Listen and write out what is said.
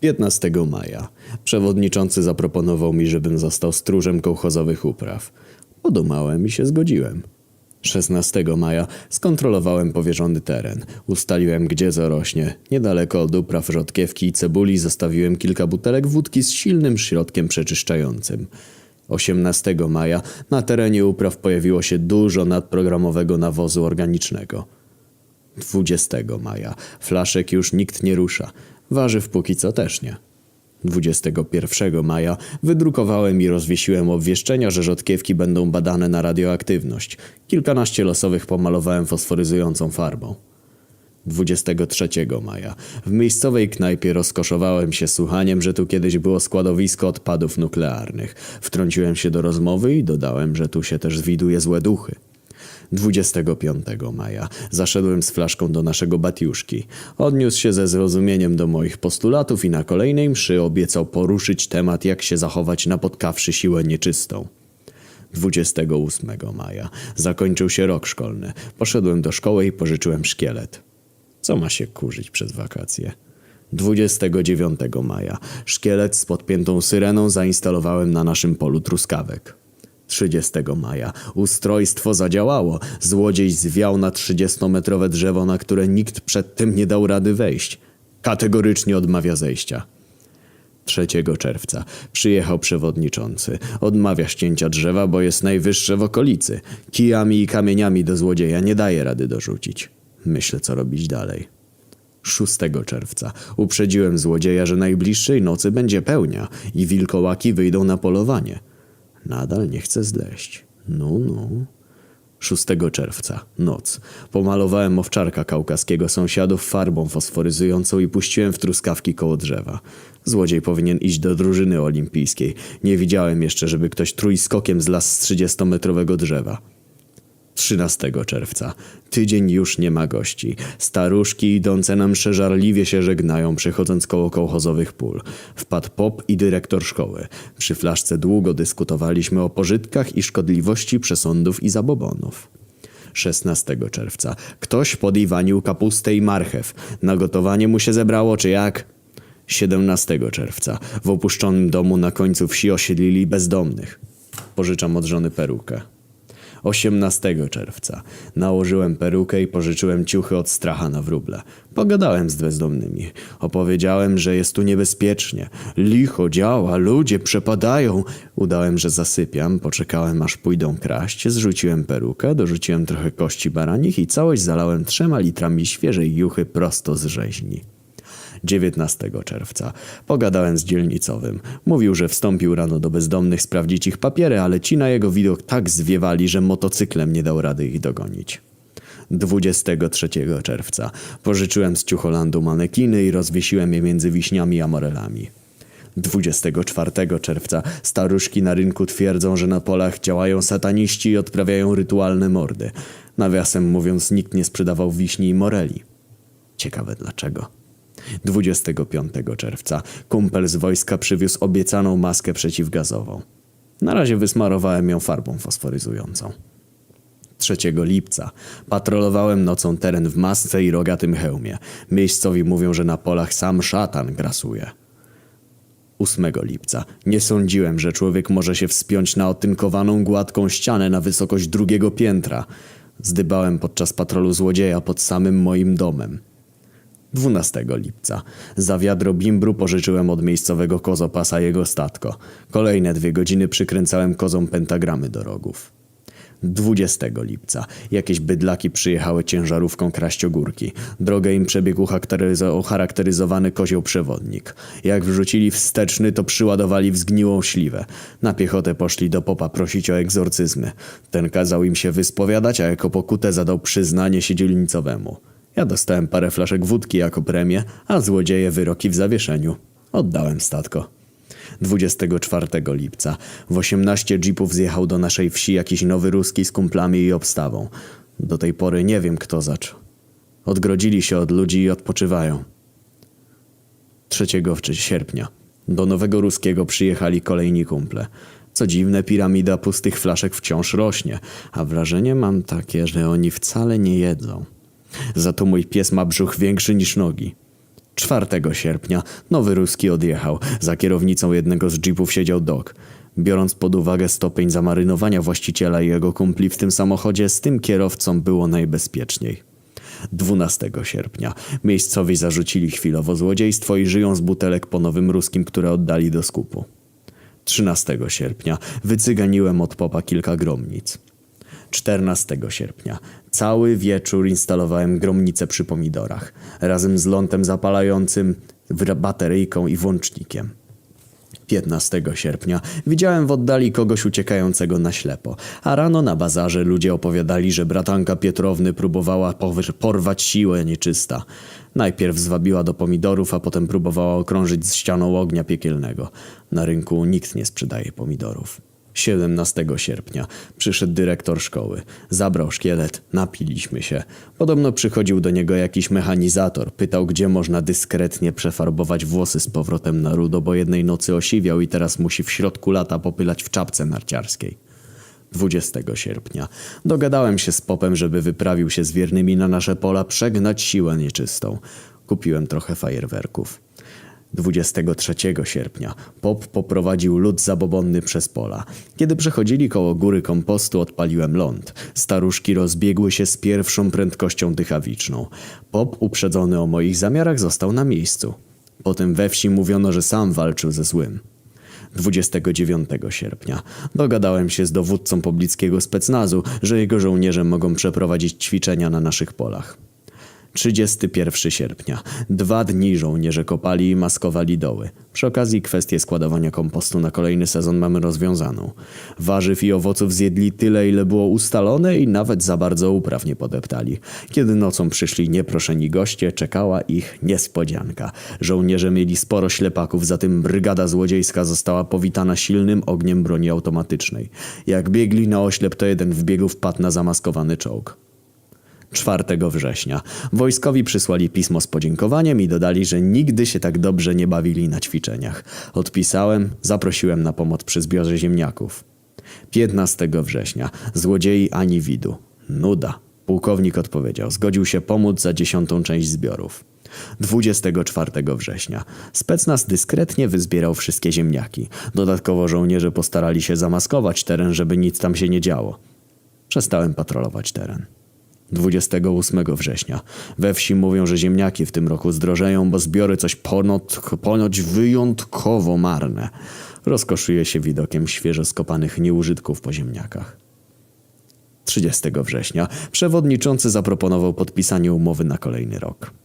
15 maja. Przewodniczący zaproponował mi, żebym został stróżem kołchozowych upraw. Podumałem i się zgodziłem. 16 maja skontrolowałem powierzony teren. Ustaliłem, gdzie zarośnie. Niedaleko od upraw rzodkiewki i cebuli zostawiłem kilka butelek wódki z silnym środkiem przeczyszczającym. 18 maja na terenie upraw pojawiło się dużo nadprogramowego nawozu organicznego. 20 maja flaszek już nikt nie rusza. Warzyw póki co też nie. 21 maja wydrukowałem i rozwiesiłem obwieszczenia, że rzodkiewki będą badane na radioaktywność. Kilkanaście losowych pomalowałem fosforyzującą farbą. 23 maja w miejscowej knajpie rozkoszowałem się słuchaniem, że tu kiedyś było składowisko odpadów nuklearnych. Wtrąciłem się do rozmowy i dodałem, że tu się też widuje złe duchy. 25 maja zaszedłem z flaszką do naszego Batiuszki. Odniósł się ze zrozumieniem do moich postulatów i na kolejnej mszy obiecał poruszyć temat, jak się zachować napotkawszy siłę nieczystą. 28 maja zakończył się rok szkolny. Poszedłem do szkoły i pożyczyłem szkielet. Co ma się kurzyć przez wakacje? 29 maja szkielet z podpiętą syreną zainstalowałem na naszym polu truskawek. 30 maja ustrojstwo zadziałało. Złodziej zwiał na 30-metrowe drzewo, na które nikt przedtem nie dał rady wejść. Kategorycznie odmawia zejścia. 3 czerwca przyjechał przewodniczący. Odmawia ścięcia drzewa, bo jest najwyższe w okolicy. Kijami i kamieniami do złodzieja nie daje rady dorzucić. Myślę, co robić dalej. 6 czerwca uprzedziłem złodzieja, że najbliższej nocy będzie pełnia i wilkołaki wyjdą na polowanie. Nadal nie chce zleść. No, no. 6 czerwca, noc. Pomalowałem owczarka kaukaskiego sąsiadów farbą fosforyzującą i puściłem w truskawki koło drzewa. Złodziej powinien iść do drużyny olimpijskiej. Nie widziałem jeszcze, żeby ktoś trójskokiem zlasł z 30-metrowego drzewa. 13 czerwca. Tydzień już nie ma gości. Staruszki idące nam przeżarliwie się żegnają, przechodząc koło kołchozowych pól. Wpadł pop i dyrektor szkoły. Przy flaszce długo dyskutowaliśmy o pożytkach i szkodliwości przesądów i zabobonów. 16 czerwca. Ktoś podiwanił kapustę i marchew. Na gotowanie mu się zebrało, czy jak? 17 czerwca. W opuszczonym domu na końcu wsi osiedlili bezdomnych. Pożyczam od żony perukę. 18 czerwca. Nałożyłem perukę i pożyczyłem ciuchy od stracha na wróble. Pogadałem z bezdomnymi. Opowiedziałem, że jest tu niebezpiecznie. Licho działa, ludzie przepadają. Udałem, że zasypiam, poczekałem aż pójdą kraść, zrzuciłem perukę, dorzuciłem trochę kości baranich i całość zalałem trzema litrami świeżej juchy prosto z rzeźni. 19 czerwca. Pogadałem z dzielnicowym. Mówił, że wstąpił rano do bezdomnych sprawdzić ich papiery, ale ci na jego widok tak zwiewali, że motocyklem nie dał rady ich dogonić. 23 czerwca. Pożyczyłem z Ciucholandu manekiny i rozwiesiłem je między wiśniami a morelami. 24 czerwca staruszki na rynku twierdzą, że na polach działają sataniści i odprawiają rytualne mordy. Nawiasem mówiąc, nikt nie sprzedawał wiśni i moreli. Ciekawe dlaczego. 25 czerwca kumpel z wojska przywiózł obiecaną maskę przeciwgazową. Na razie wysmarowałem ją farbą fosforyzującą. 3 lipca patrolowałem nocą teren w masce i rogatym hełmie. Miejscowi mówią, że na polach sam szatan grasuje. 8 lipca nie sądziłem, że człowiek może się wspiąć na otynkowaną gładką ścianę na wysokość drugiego piętra. Zdybałem podczas patrolu złodzieja pod samym moim domem. 12 lipca. Za wiadro bimbru pożyczyłem od miejscowego kozopasa jego statko. Kolejne dwie godziny przykręcałem kozom pentagramy do rogów. 20 lipca. Jakieś bydlaki przyjechały ciężarówką kraść ogórki. Drogę im przebiegł charakteryzo- ucharakteryzowany kozioł przewodnik. Jak wrzucili wsteczny, to przyładowali w zgniłą śliwę. Na piechotę poszli do popa prosić o egzorcyzmy. Ten kazał im się wyspowiadać, a jako pokutę zadał przyznanie się dzielnicowemu. Ja dostałem parę flaszek wódki jako premię, a złodzieje wyroki w zawieszeniu. Oddałem statko. 24 lipca w 18 jeepów zjechał do naszej wsi jakiś nowy ruski z kumplami i obstawą. Do tej pory nie wiem kto zaczął. Odgrodzili się od ludzi i odpoczywają. 3 sierpnia do Nowego Ruskiego przyjechali kolejni kumple. Co dziwne, piramida pustych flaszek wciąż rośnie, a wrażenie mam takie, że oni wcale nie jedzą. Za to mój pies ma brzuch większy niż nogi. 4 sierpnia nowy ruski odjechał. Za kierownicą jednego z jeepów siedział Doc. Biorąc pod uwagę stopień zamarynowania właściciela i jego kumpli w tym samochodzie, z tym kierowcą było najbezpieczniej. 12 sierpnia miejscowi zarzucili chwilowo złodziejstwo i żyją z butelek po nowym ruskim, które oddali do skupu. 13 sierpnia wycyganiłem od popa kilka gromnic. 14 sierpnia cały wieczór instalowałem gromnicę przy pomidorach, razem z lądem zapalającym, bateryjką i włącznikiem. 15 sierpnia widziałem w oddali kogoś uciekającego na ślepo, a rano na bazarze ludzie opowiadali, że bratanka Pietrowny próbowała porwać siłę nieczysta. Najpierw zwabiła do pomidorów, a potem próbowała okrążyć z ścianą ognia piekielnego. Na rynku nikt nie sprzedaje pomidorów. 17 sierpnia przyszedł dyrektor szkoły. Zabrał szkielet, napiliśmy się. Podobno przychodził do niego jakiś mechanizator. Pytał, gdzie można dyskretnie przefarbować włosy z powrotem na rudo, bo jednej nocy osiwiał i teraz musi w środku lata popylać w czapce narciarskiej. 20 sierpnia dogadałem się z popem, żeby wyprawił się z wiernymi na nasze pola przegnać siłę nieczystą. Kupiłem trochę fajerwerków. 23 sierpnia pop poprowadził lud zabobonny przez pola. Kiedy przechodzili koło góry kompostu, odpaliłem ląd. Staruszki rozbiegły się z pierwszą prędkością dychawiczną. Pop, uprzedzony o moich zamiarach, został na miejscu. Potem we wsi mówiono, że sam walczył ze złym. 29 sierpnia dogadałem się z dowódcą poblickiego specnazu, że jego żołnierze mogą przeprowadzić ćwiczenia na naszych polach. 31 sierpnia. Dwa dni żołnierze kopali i maskowali doły. Przy okazji kwestię składowania kompostu na kolejny sezon mamy rozwiązaną. Warzyw i owoców zjedli tyle, ile było ustalone i nawet za bardzo upraw nie podeptali. Kiedy nocą przyszli nieproszeni goście, czekała ich niespodzianka. Żołnierze mieli sporo ślepaków, zatem brygada złodziejska została powitana silnym ogniem broni automatycznej. Jak biegli na oślep, to jeden w biegu wpadł na zamaskowany czołg. 4 września. Wojskowi przysłali pismo z podziękowaniem i dodali, że nigdy się tak dobrze nie bawili na ćwiczeniach. Odpisałem, zaprosiłem na pomoc przy zbiorze ziemniaków. 15 września. Złodziei ani widu. Nuda. Pułkownik odpowiedział. Zgodził się pomóc za dziesiątą część zbiorów. 24 września. Specnaz dyskretnie wyzbierał wszystkie ziemniaki. Dodatkowo żołnierze postarali się zamaskować teren, żeby nic tam się nie działo. Przestałem patrolować teren. 28 września. We wsi mówią, że ziemniaki w tym roku zdrożeją, bo zbiory coś ponoć, ponoć wyjątkowo marne. Rozkoszuję się widokiem świeżo skopanych nieużytków po ziemniakach. 30 września przewodniczący zaproponował podpisanie umowy na kolejny rok.